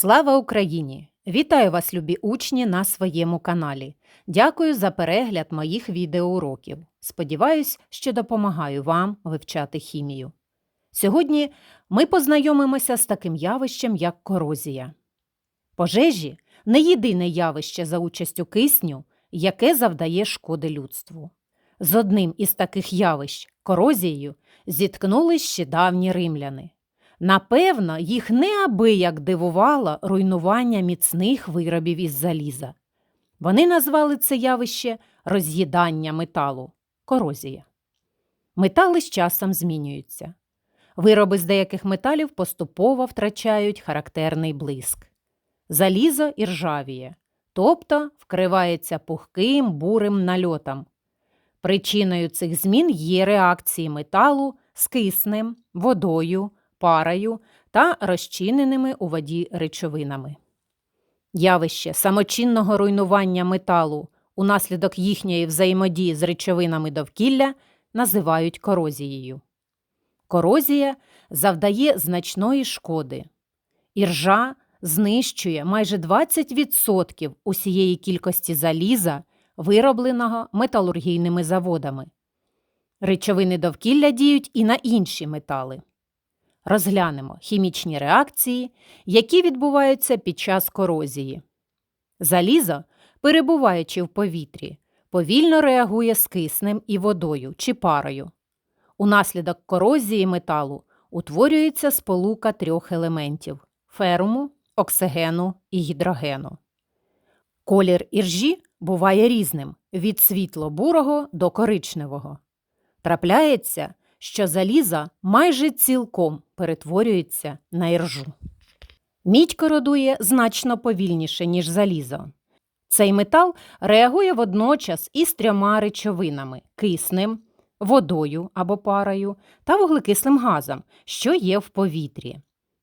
Слава Україні! Вітаю вас, любі учні, на своєму каналі. Дякую за перегляд моїх відеоуроків. Сподіваюсь, що допомагаю вам вивчати хімію. Сьогодні ми познайомимося з таким явищем, як корозія. Пожежі не єдине явище за участю кисню, яке завдає шкоди людству. З одним із таких явищ корозією зіткнулись ще давні римляни. Напевно, їх неабияк дивувало руйнування міцних виробів із заліза. Вони назвали це явище роз'їдання металу корозія. Метали з часом змінюються. Вироби з деяких металів поступово втрачають характерний блиск. Залізо іржавіє, тобто вкривається пухким бурим нальотом. Причиною цих змін є реакції металу з киснем, водою, парою та розчиненими у воді речовинами. Явище самочинного руйнування металу унаслідок їхньої взаємодії з речовинами довкілля називають корозією. Корозія завдає значної шкоди. Іржа знищує майже 20% усієї кількості заліза, виробленого металургійними заводами. Речовини довкілля діють і на інші метали. Розглянемо хімічні реакції, які відбуваються під час корозії. Залізо, перебуваючи в повітрі, повільно реагує з киснем і водою чи парою. Унаслідок корозії металу утворюється сполука трьох елементів феруму, оксигену і гідрогену. Колір іржі буває різним від світло-бурого до коричневого. Трапляється, що залізо майже цілком перетворюється на іржу. Мідь кородує значно повільніше, ніж залізо. Цей метал реагує водночас із трьома речовинами киснем, водою або парою та вуглекислим газом, що є в повітрі.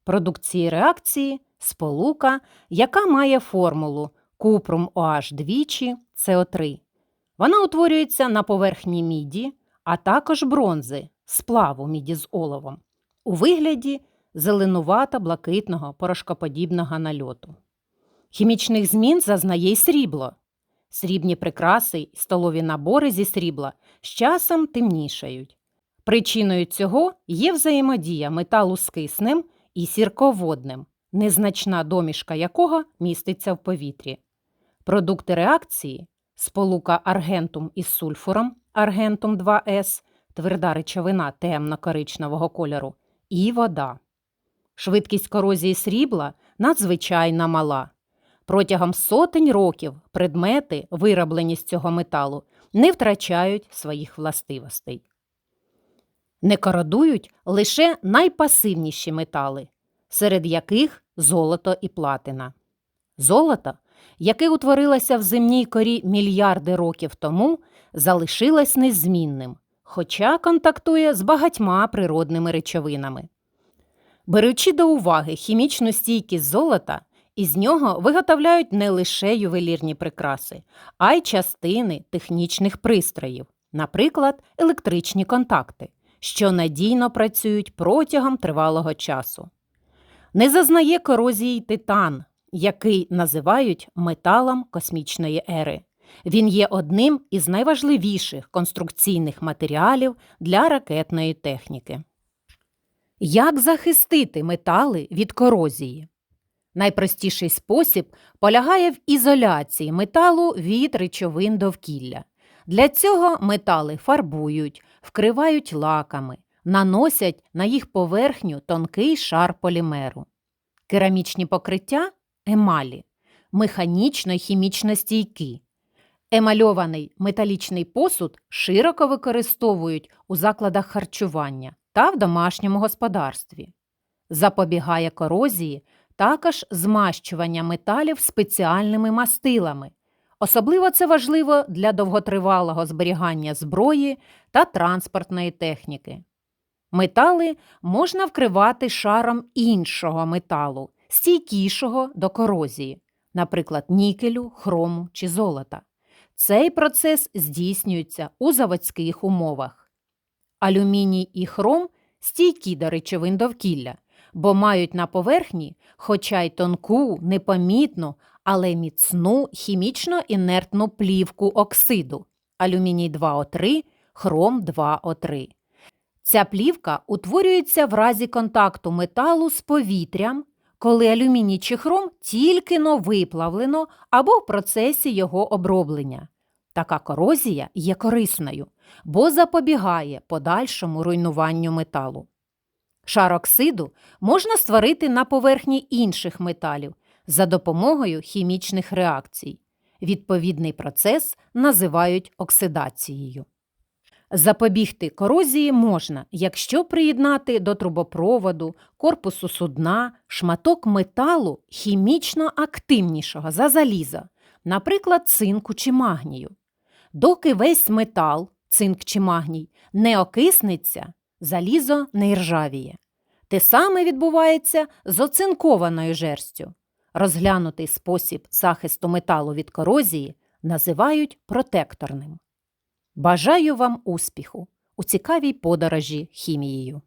Продукції реакції сполука, яка має формулу купрум OH двічі СО3. Вона утворюється на поверхні міді, а також бронзи, сплаву міді з оловом, у вигляді зеленувато-блакитного порошкоподібного нальоту. Хімічних змін зазнає й срібло. Срібні прикраси й столові набори зі срібла з часом темнішають. Причиною цього є взаємодія металу з киснем і сірководним, незначна домішка якого міститься в повітрі. Продукти реакції сполука аргентум із сульфуром аргентум 2С, тверда речовина темно-коричневого кольору, і вода. Швидкість корозії срібла надзвичайно мала. Протягом сотень років предмети, вироблені з цього металу, не втрачають своїх властивостей. Не кородують лише найпасивніші метали, серед яких золото і платина. Золото, яке утворилося в земній корі мільярди років тому, залишилось незмінним, хоча контактує з багатьма природними речовинами. Беручи до уваги хімічну стійкість золота, із нього виготовляють не лише ювелірні прикраси, а й частини технічних пристроїв, наприклад, електричні контакти, що надійно працюють протягом тривалого часу. Не зазнає корозії титан, який називають металом космічної ери. Він є одним із найважливіших конструкційних матеріалів для ракетної техніки. Як захистити метали від корозії? Найпростіший спосіб полягає в ізоляції металу від речовин довкілля. Для цього метали фарбують, вкривають лаками, наносять на їх поверхню тонкий шар полімеру. Керамічні покриття емалі, механічно й хімічно стійкі. Емальований металічний посуд широко використовують у закладах харчування та в домашньому господарстві. Запобігає корозії також змащування металів спеціальними мастилами. Особливо це важливо для довготривалого зберігання зброї та транспортної техніки. Метали можна вкривати шаром іншого металу, стійкішого до корозії, наприклад, нікелю, хрому чи золота. Цей процес здійснюється у заводських умовах. Алюміній і хром стійкі до речовин довкілля, бо мають на поверхні, хоча й тонку, непомітну, але міцну хімічно інертну плівку оксиду алюміній 2О3, хром 2О3. Ця плівка утворюється в разі контакту металу з повітрям, коли алюміній чи хром тільки но виплавлено або в процесі його оброблення. Така корозія є корисною, бо запобігає подальшому руйнуванню металу. Шар оксиду можна створити на поверхні інших металів за допомогою хімічних реакцій. Відповідний процес називають оксидацією. Запобігти корозії можна, якщо приєднати до трубопроводу, корпусу судна, шматок металу хімічно активнішого за залізо, наприклад, цинку чи магнію. Доки весь метал, цинк чи магній, не окиснеться, залізо не іржавіє. Те саме відбувається з оцинкованою жерстю. Розглянутий спосіб захисту металу від корозії називають протекторним. Бажаю вам успіху у цікавій подорожі хімією.